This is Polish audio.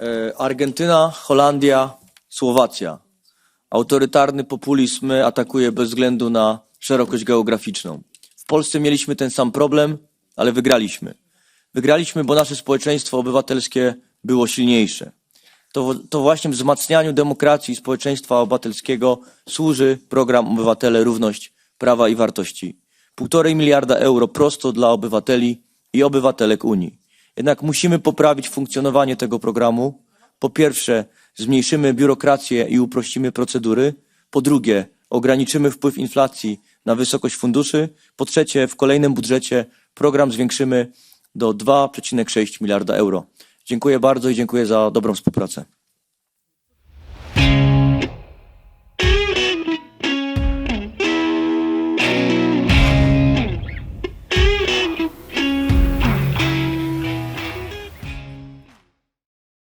E, Argentyna, Holandia, Słowacja. Autorytarny populizm atakuje bez względu na szerokość geograficzną. W Polsce mieliśmy ten sam problem, ale wygraliśmy. Wygraliśmy, bo nasze społeczeństwo obywatelskie było silniejsze. To, to właśnie wzmacnianiu demokracji i społeczeństwa obywatelskiego służy program Obywatele, Równość, Prawa i Wartości. Półtorej miliarda euro prosto dla obywateli i obywatelek Unii. Jednak musimy poprawić funkcjonowanie tego programu. Po pierwsze, zmniejszymy biurokrację i uprościmy procedury. Po drugie, ograniczymy wpływ inflacji na wysokość funduszy. Po trzecie, w kolejnym budżecie program zwiększymy do 2,6 miliarda euro. Dziękuję bardzo i dziękuję za dobrą współpracę.